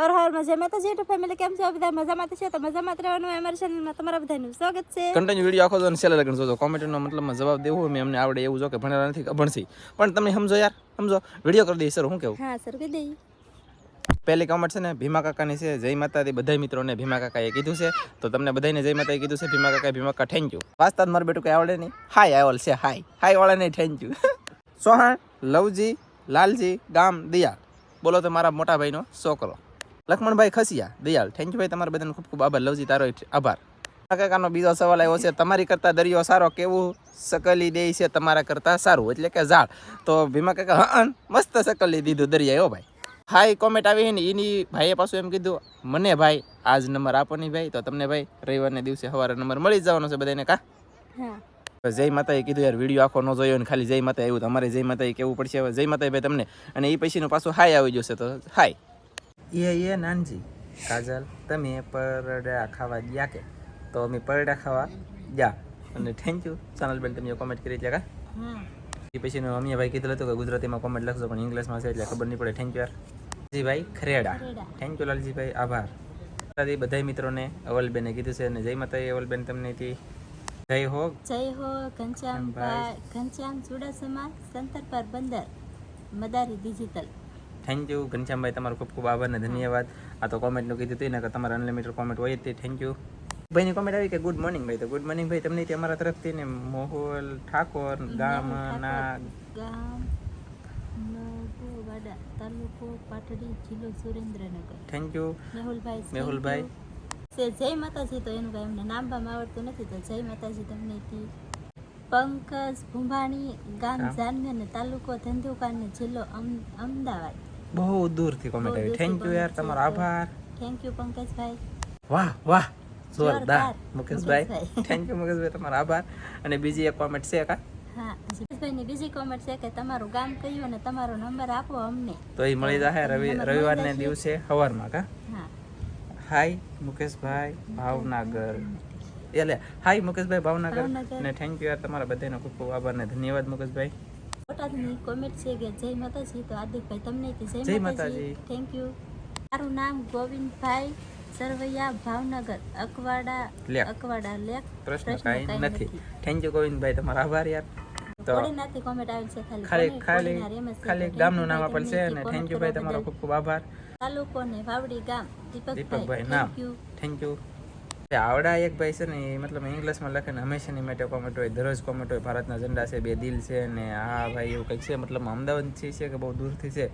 હર હર મજા માતાજી YouTube family કેમ છો? બધા મજામાં તો છે? તો મજામાં જ રહેવાનું અમારી ચેનલમાં તમારા બધાનું સ્વાગત છે. કન્ટિન્યુ વીડિયો આખો તો છેલ્લે લગન જોજો. કોમેન્ટનો મતલબમાં જવાબ દેવો મેં અમને આવડે એવું જો કે ભણેલા નથી અભણસી પણ તમે સમજો યાર સમજો. વીડિયો કરી દઈ સર હું કેવું? હા સર કરી દઈ પહેલી કોમેન્ટ છે ને ભીમા કાકાની છે. જય માતાજી બધા મિત્રોને ભીમા કાકાએ કીધું છે. તો તમને બધાને જય માતાએ કીધું છે. ભીમા કાકા ભીમા કાકા થેન્ક યુ વાસ્તા મારું બેટું કંઈ આવડે નહીં. હાય આવલ છે હાય હાય વાળા નહીં થેન્ક યુ સોહાણ લવજી લાલજી ગામ દિયા. બોલો તો મારા મોટા ભાઈનો છોકરો. લક્ષ્મણભાઈ ખસિયા દયાલ. થેન્ક યુ ભાઈ તમારા બધાને ખૂબ ખૂબ આભાર. લવજી તારો આભાર. કાકાનો બીજો સવાલ આવ્યો છે તમારી કરતા દરિયો સારો કેવું સકલી દે છે? તમારા કરતાં સારું એટલે કે ઝાડ. તો ભીમા કાકા હા મસ્ત સકલી દીધું દરિયા હો ભાઈ. હાય કોમેન્ટ આવી ને એની ભાઈએ પાછું એમ કીધું મને ભાઈ આજ નંબર આપો નહીં ભાઈ. તો તમને ભાઈ રવિવારને દિવસે સવારે નંબર મળી જવાનો છે બધાને કા? હા. જય માતાએ કીધું યાર વીડિયો આખો ન જોયો ને ખાલી જય માતા આવ્યું. તમારે જય માતાએ કેવું પડશે હવે? જય માતાએ ભાઈ તમને. અને એ પછીનું પાછું હાય આવી જશે તો હાય. એ એ નાનજી. કાજલ તમે પરડા ખાવા ગયા કે? તો અમે પરડા ખાવા ગયા. અને થેન્ક યુ સોનલબેન તમે કોમેન્ટ કરી એટલે કા? પછી એ પછીનું અમે ભાઈ કીધું હતું કે ગુજરાતીમાં કોમેન્ટ લખજો પણ ઇંગ્લિશમાં છે એટલે ખબર નહીં પડે. થેન્ક યુ યાર. જીભાઈ ખરેડા. થેન્ક યુ લાલજીભાઈ આભાર. દાદી બધા મિત્રોને અવલબેને કીધું છે અને જય માતાએ અવલબેન તમને થી જય હો. જય હો ઘનશ્યામ ઘનશ્યામ ચુડાસમા સંતરપર બંદર મદારી ડિજિટલ થેન્ક યુ ઘનશ્યામભાઈ તમારો ખૂબ ખૂબ આભાર ને ધન્યવાદ. આ તો કોમેન્ટનું કીધું હતું ને કે તમારે અનલિમિટેડ કોમેન્ટ હોય તે. થેન્ક યુ ભાઈની કોમેન્ટ આવી કે ગુડ મોર્નિંગ ભાઈ. તો ગુડ મોર્નિંગ ભાઈ તમને અમારા તરફથી ને મોહલ ઠાકોર ગામના ગામ તાલુકો પાટડી જિલ્લો સુરેન્દ્રનગર. થેન્ક યુ મેહુલભાઈ મેહુલભાઈ. જય માતાજી તો એનું કાંઈ એમને નામ બામ આવડતું નથી તો જય માતાજી તમને પંકજ ભુંભાણી ગામ હા. જામનગર તાલુકો ધંધુકા ને જિલ્લો અમદાવાદ. બહુ દૂરથી કોમેન્ટ આવી. થેન્ક યુ યાર તમારો આભાર. Thank you Pankajbhai. વાહ વાહ. જોરદાર. મુકેશભાઈ. થેન્ક યુ મુકેશભાઈ તમારો આભાર. અને બીજી એક કોમેન્ટ છે કા હા બીજી કોમેન્ટ છે કે તમારું ગામ કયું અને તમારો નંબર આપો અમને. તો એ મળી જશે રવિ રવિવારને દિવસે સવારમાં કા? હા. હાય મુકેશભાઈ ભાવનગર. એટલે હાય મુકેશભાઈ ભાવનગર. ભાવનગર. અને થેન્ક યુ યાર તમારા બધાનો ખૂબ ખૂબ આભાર ને ધન્યવાદ મુકેશભાઈ. બોટાદની કોમેન્ટ છે કે જય માતાજી. તો આદિકભાઈ તમને કે જય માતાજી. થેન્ક યુ મારું નામ ગોવિંદભાઈ સરવૈયા ભાવનગર અકવાડા અકવાડા લેક પ્રશ્ન કાંઈ નથી. થેન્ક યુ ગોવિંદભાઈ તમારો આભાર યાર. તો કોડીનારથી આવેલ છે ખાલી. ખાલી ખાલી ગામનું નામ આપેલ છે અને થેન્ક યુ ભાઈ તમારો ખૂબ ખૂબ આભાર. તાલુકો ને વાવડી ગામ દીપકભાઈ. થેન્ક યુ થેન્ક યુ આવડા એક ભાઈ છે ને એ મતલબ ઇંગ્લિશમાં લખે ને હંમેશાની માટે કોમેન્ટ હોય દરરોજ કોમેન્ટ હોય ભારતના ઝંડા છે બે દિલ છે ને આ ભાઈ એવું કંઈક છે મતલબ અમદાવાદથી છે કે બહુ દૂરથી છે.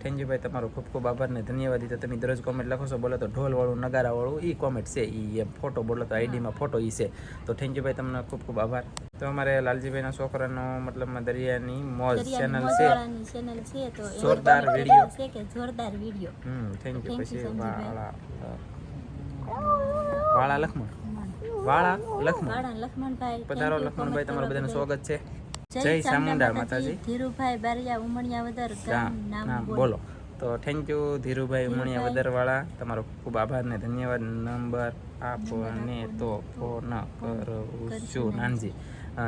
થેન્ક યુ ભાઈ તમારો ખૂબ ખૂબ આભાર ને ધન્યવાદ. તો તમે દરરોજ કોમેન્ટ લખો છો બોલો તો ઢોલવાળું નગારાવાળું એ કોમેન્ટ છે એ ફોટો બોલો તો આઈડીમાં ફોટો એ છે. તો થેન્ક યુ ભાઈ તમને ખૂબ ખૂબ આભાર. તો અમારે લાલજીભાઈના છોકરાનો મતલબ દરિયાની મોજ ચેનલ છે. જોરદાર કે જોરદાર વીડિયો હમ થેન્ક યુ પછી. વાળા લખમણ? વાળા લખમણ? લખમણભાઈ પધારો લખમણભાઈ તમારું બધાનું સ્વાગત છે. જય ચામુંડા માતાજી. ધીરુભાઈ બારિયા ઉમણિયાવદર ગામ ગામ નામ બોલો. તો થેન્ક યુ ધીરુભાઈ ઉમણિયા વદર વાળા તમારો ખૂબ આભાર ને ધન્યવાદ. નંબર આપને તો ફોન કરું છું નાનજી.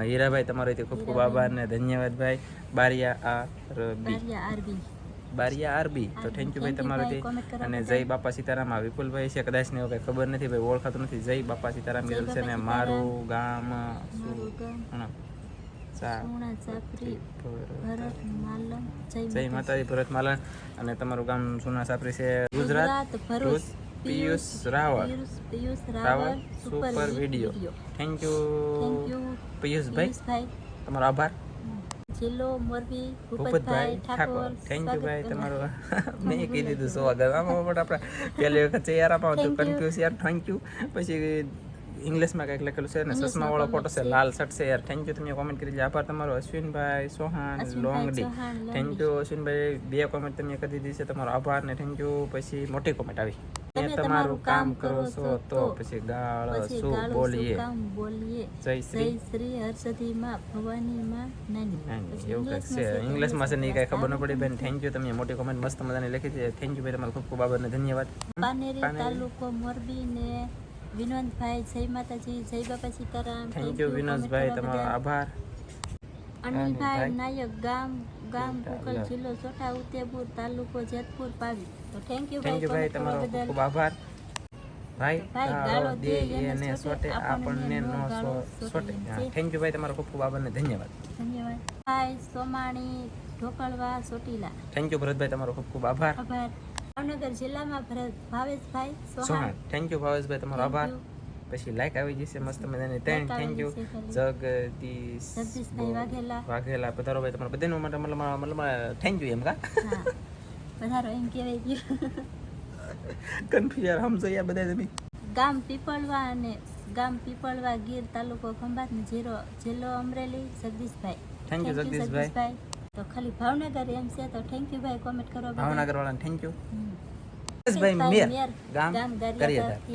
હીરાભાઈ તમારો ખૂબ ખૂબ આભાર ને ધન્યવાદ ભાઈ. Bariya R B. Bariya R B. Bariya R B. તો થેન્ક યુ ભાઈ તમારું you તમારો ભાઈ, comment કરવા અને જય બાપા સીતારામ આ વિપુલભાઈ છે. કદાચ ને કંઈ ખબર નથી ભાઈ ઓળખાતું નથી. જય બાપા સીતારામ કીધું છે ને મારું ગામ જય માતાજી. ભરત માલણ અને તમારું ગામ સુના સાપરી છે. Gujarat Bharuch Piyush Raval. Raval super video. Thank you Piyushbhai. તમારો આભાર. જિલ્લો મોરબી ભૂપતભાઈ ઠાકોર. થેન્ક યુ ભાઈ તમારો. મેં કહી દીધું સો આગળ આમાં પણ આપણે પહેલી વખત છે યાર આમાં હતું કન્ફ્યુઝ યાર. થેન્ક યુ પછી ઇંગ્લિશમાં કંઈક લખેલું છે ને English ચશ્મા વાળો ફોટો છે. લાલ શર્ટ છે યાર. થેન્ક યુ તમે કોમેન્ટ કરી. આભાર તમારો. Ashwinbhai સોહાન Longdi. Thank you Ashwinbhai. બે કોમેન્ટ તમે કરી દીધી છે. તમારો આભાર ને થેન્ક યુ પછી મોટી કોમેન્ટ આવી. તમે તમે તમારું કામ કરો છો તો પછી ગાળ શું બોલીએ? જય શ્રી શ્રી હર્ષદી માં ભવાની માં નાની એવું કંઈક છે. ઇંગ્લિશમાં છે નહીં કાંઈ ખબર ન પડી બેન. થેન્ક યુ તમે મોટી કોમેન્ટ મસ્ત મજાની લખી છે. થેન્ક યુ ભાઈ તમારો ખૂબ ખૂબ આભાર ધન્યવાદ. પાનેરી. તાલુકો મોરબી ને વિનોદભાઈ જય માતાજી જય બાપા સીતારામ. Thank you Vinodbhai. તમારો આભાર. અનિલભાઈ અનિલભાઈ. નાયક ગામ ગામ ભૂકલ જિલ્લો છોટા ઉદેપુર તાલુકો જેતપુર પાવી. તો થેન્ક યુ થેન્ક યુ ભાઈ તમારો ખૂબ આભાર. ભાઈ દે એને સોટે, આપણને નો સોટે. થેન્ક યુ ભાઈ તમારો ખૂબ ખૂબ આભાર ને ધન્યવાદ. ધન્યવાદ. ભાઈ સોમાણી ઢોકળવા સોટીલા થેન્ક યુ ભરતભાઈ તમારો ખૂબ ખૂબ આભાર. આભાર. ભાવનગર જિલ્લામાં ભરત ભાવેશભાઈ સોહાણ. થેન્ક યુ ભાવેશભાઈ તમારો આભાર. પછી લાઈક આવી જશે મસ્ત મજાની ત્રણ થેન્ક યુ. જગદીશ વાઘેલા. વાઘેલા. પધારો ભાઈ તમારા. બધાનું મતલબ મતલબ થેન્ક યુ એમ કા? વધારો એમ કહેવાય ગયું. કન્ફ્યુઝ સમજો બધા તમે. ગામ પીપળવા અને ગામ પીપળવા ગીર તાલુકો ખંભાત ને જીરો જિલ્લો અમરેલી જગદીશભાઈ. Thank you Jagdishbhai. તો ખાલી ભાવનગર એમ છે તો થેન્ક યુ ભાઈ કોમેન્ટ કરો ભાવનગર વાળાને થેન્ક યુ જગદીશભાઈ ભાઈ ભાઈ મેર ગામ ગામ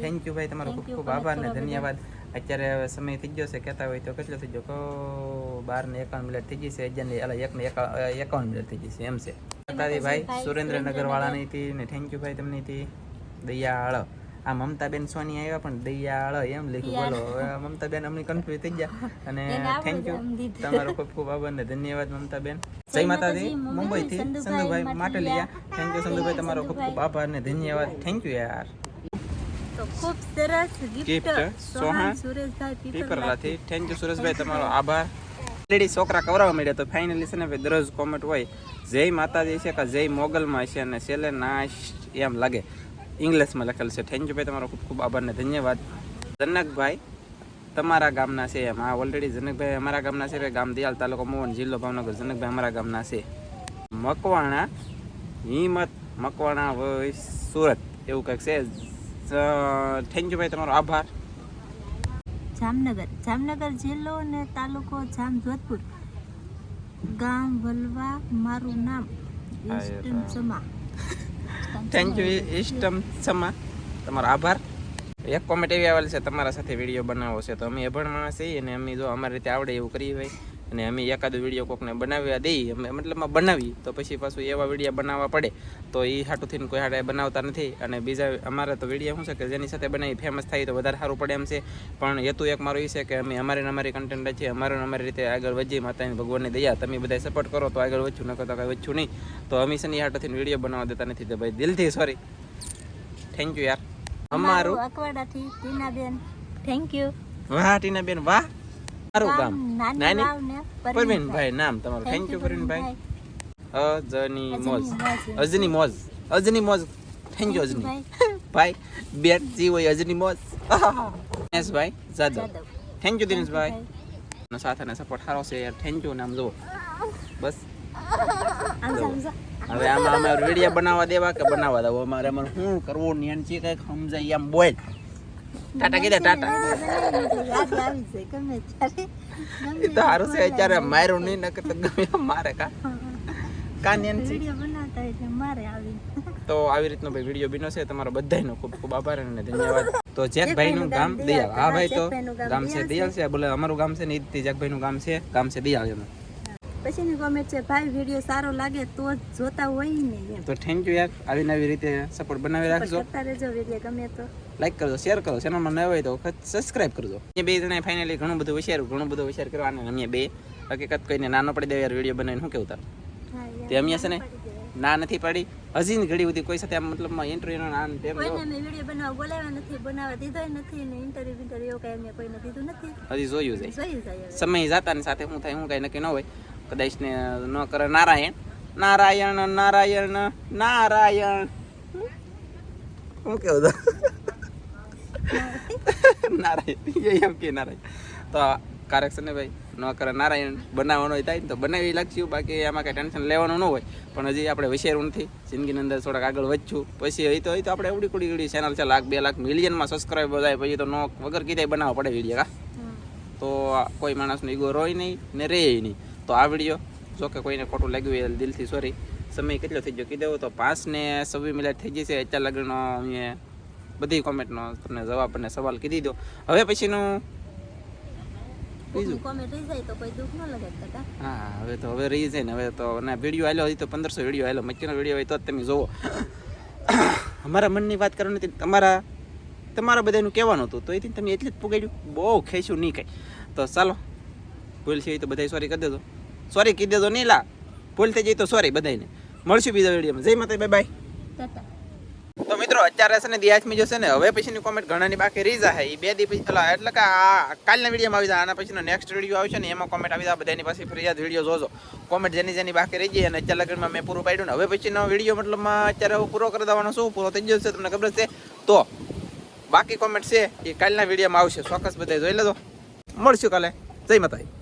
થેન્ક યુ ભાઈ તમારો ખૂબ ખૂબ આભાર ને ધન્યવાદ. અત્યારે હવે સમય થઈ ગયો છે કહેતા હોય તો કેટલો થઈ ગયો? કહો બાર ને એકાવન મિનિટ થઈ ગઈ છે અગિયાર ને એક ને એકાવન મિનિટ થઈ ગઈ છે એમ છે. માતાજી ભાઈ સુરેન્દ્રનગર. વાળાની હતી ને થેન્ક યુ ભાઈ તમને હતી દયાળ. આ મમતાબેન સોની આવ્યા પણ દયાળ એમ લખ્યું બોલો હવે મમતાબેન અમને કન્ફ્યુઝ થઈ ગયા. અને થેન્ક યુ તમારો ખૂબ ખૂબ આભાર ને ધન્યવાદ મમતાબેન. જય જય માતાજી. મુંબઈ, થી સંધુભાઈ માટલિયા. થેન્ક યુ સંધુભાઈ તમારો ખૂબ ખૂબ આભાર ને ધન્યવાદ. થેન્ક યુ યાર. ખૂબ સરસ ગિફ્ટ સોહાણ સુરેશભાઈ પીપરલાથી થેન્ક યુ સુરેશભાઈ તમારો આભાર. લેડી છોકરા કવરાવા મળ્યા તો ફાઇનલી છે ને ભાઈ દરરોજ કોમેન્ટ હોય. જય માતાજી છે કે જય મોગલમાં છે અને છેલ્લે નાશ એમ લાગે. ઇંગ્લિશમાં લખેલ છે. થેન્ક યુ ભાઈ તમારો ખૂબ ખૂબ આભાર ને ધન્યવાદ. જનકભાઈ, તમારા ગામના છે એમ. આ ઓલરેડી જનકભાઈ અમારા ગામના છે ગામ દિયાલ તાલુકો મોહન, જિલ્લો ભાવનગર. જનકભાઈ અમારા ગામના છે. મકવાણા, હિંમત મકવાણા વય સુરત. એવું કંઈક છે. થેન્ક યુ ભાઈ તમારો આભાર. જામનગર. જામનગર જિલ્લો અને તાલુકો જામ જોધપુર ગામ વલવા મારું નામ એ તો. સમા. થેન્ક યુ ઇષ્ટમ સમા. તમારો આભાર. એક કોમેન્ટ એવી આવેલી છે તમારા સાથે વીડિયો બનાવવો છે. તો અમે અભણ માણસ છીએ અને અમે જો અમારી રીતે આવડે એવું કરીએ હોય અને અમે એકાદ વીડિયો કોકને બનાવ્યા દઈએ અમે મતલબમાં બનાવી. તો પછી પાછું એવા વીડિયો બનાવવા પડે. તો એ હાટું થઈને કોઈ હારે બનાવતા નથી. અને બીજા અમારા તો વીડિયો શું છે કે જેની સાથે બનાવી ફેમસ થાય તો વધારે સારું પડે એમ છે. પણ હેતુ એક મારો એ છે કે અમે અમારી અમારી કન્ટેન્ટ છે અમારે અમારી રીતે આગળ વધીએ માતાની ભગવાનની દયા. તમે બધા સપોર્ટ કરો તો આગળ વધશું ન કરતા કાંઈ વધશું નહીં. તો અમે છે ને એ હાટોથી વીડિયો બનાવવા દેતા નથી તો ભાઈ દિલથી સોરી થેન્ક યુ યાર. અમારું અકવાડાથી ટીનાબેન. થેન્ક યુ વાહ ટીના બેન વાહ. મારું ગામ. નાની પરવીનભાઈ. નામ તમારું. Thank you પરવીનભાઈ. અજની મોજ. અજની મોજ. અજની મોજ. થેન્ક યુ અજની. ભાઈ. બેટજી હોય અજની મોજ. Dineshbhai Jadav. Thank you Dineshbhai. સાથે ને સપોર્ટ સારો છે યાર. થેન્ક યુ નામ જુઓ. બસ. હવે આમાં અમે વીડિયો બનાવવા દેવા કે બનાવવા દેવા અમારે અમારે શું કરવું? ને એમ છે કંઈક સમજાય એમ બોલ. ટાટા કીધા ટાટા. એ તો હારું છે અત્યારે માર્યું નહીં નકર તો ગમે મારે કા. તો આવી રીતનો ભાઈ વીડિયો બીનો છે તમારો બધાનો ખૂબ ખૂબ આભાર અને ધન્યવાદ. તો જેકભાઈ નું ગામ દિયાલ. હા ભાઈ તો ગામ છે દિયાલ છે. બોલે અમારું ગામ છે ને ઈ જ જેકભાઈ નું ગામ છે. ગામ છે દિયાલ એનું. પછીની કોમેન્ટ છે ભાઈ વીડિયો સારો લાગે તો જોતા હોય ને તો થેન્ક યુ યાર આવી નવી રીતે સપોર્ટ બનાવી રાખજો. કરતા રહેજો વીડિયો ગમે તો. લાઈક કરજો શેર કરો. ચેનલમાં ન હોય તો સબસ્ક્રાઇબ કરજો. એ બે જણા ફાઇનલી ઘણું બધું વિચાર્યું ઘણું બધું વિચાર કરવા અને અમે બે. હકીકત કોઈને નાનો પડી દે યાર વીડિયો બનાવીને શું કેવું તાર તે અમે છે ને ના નથી પડી. હજી ને ઘડી બધી કોઈ સાથે આમ મતલબમાં ઇન્ટરવ્યુ ના ને તેમ. કોઈને મેં વીડિયો બનાવવા બોલાવ્યા નથી બનાવવા દીધો નથી ને ઇન્ટરવ્યુ ઇન્ટરવ્યુ કાંઈ મેં કોઈને દીધું નથી. હજી જોયું જાય. સમય જાતા ને સાથે હું થાય હું કાઈ નક્કી ન હોય. કદાચ ને ન કરે. નારાયણ. નારાયણ નારાયણ નારાયણ. શું કેવું નારાયણ. એમ કે નારાયણ. તો કારક છે ને ભાઈ ન કરે. નારાયણ બનાવવાનો હોય થાય ને તો બનાવી લાગશું. બાકી આમાં કાંઈ ટેન્શન લેવાનું ન હોય. પણ હજી આપણે વિચારવું નથી. જિંદગીની અંદર થોડાક આગળ વધશું. પછી હોય તો હોય તો આપણે એવડી કુડી કુડી ચેનલ છે. લાખ બે લાખ મિલિયનમાં સબસ્ક્રાઈબ થાય. પછી તો નો વગર કીધે બનાવવા પડે વીડિયો કા તો કોઈ માણસનો ઈગો રોય નહીં ને રે નહીં. તો આ વીડિયો જો કે કોઈને ખોટું લાગ્યું હોય દિલથી સોરી સમય કેટલો થઈ ગયો? કીધો તો પાંચ ને છવ્વીસ મિનિટ થઈ જશે. અત્યાર લગ્નનો અમે બધી કોમેન્ટનો તમને જવાબ અને સવાલ કીધી દો. હવે પછીનું હા હવે તો હવે રહી જાય ને. હવે તો અને વીડિયો આવેલો હજી તો પંદરસો વીડિયો આવેલો મચ્છીનો વીડિયો હોય તો જ તમે જોવો. અમારા મનની વાત કરવાની હતી તમારા તમારા બધાનું કહેવાનું હતું. તો એથી તમે એટલી જ પુગાડ્યું. બહુ ખેંચ્યું નહીં કાંઈ. તો ચાલો ભૂલ છે એ તો બધાય સોરી કરી દેજો. સોરી કહી દેજો નહીં લા. ભૂલ થઈ જાય તો સોરી બધાને મળશું બીજા વિડીયોમાં જય માતા બાય બાય તો મિત્રો અત્યારે છે ને દિયાચમી જશે ને હવે પછીની કોમેન્ટ ઘણાની બાકી રહી જાય. એ બે દી પછી એટલે કે આ કાલના વિડીયોમાં આવી જાય આના પછીનો નેક્સ્ટ વીડિયો આવશે ને એમાં કોમેન્ટ આવી જાય બધાની પાસે ફરિયાદ વીડિયો જોજો. કોમેન્ટ જેની જેની બાકી રહી જાય અને અત્યારે લગ્નમાં મેં પૂરું પાડ્યું ને હવે પછીનો વીડિયો મતલબમાં અત્યારે હું પૂરો કરી દેવાનો શું પૂરો થઈ જશે તમને ખબર છે. તો બાકી કોમેન્ટ છે એ કાલના વિડીયોમાં આવશે. ચોક્કસ બધા જોઈ લેજો. મળશું કાલે. જય માતાજી.